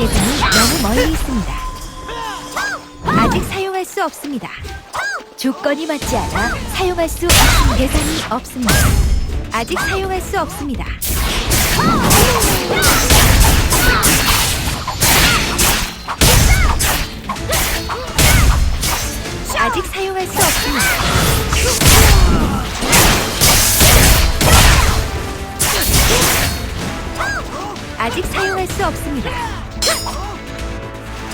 대상이 너무 멀리 있습니다. 아직 사용할 수 없습니다. 조건이 맞지 않아 사용할 수 없는 대상이 없습니다. 아직 사용할 수 없습니다. 아직 사용할 수 없습니다. 아직 사용할 수 없습니다.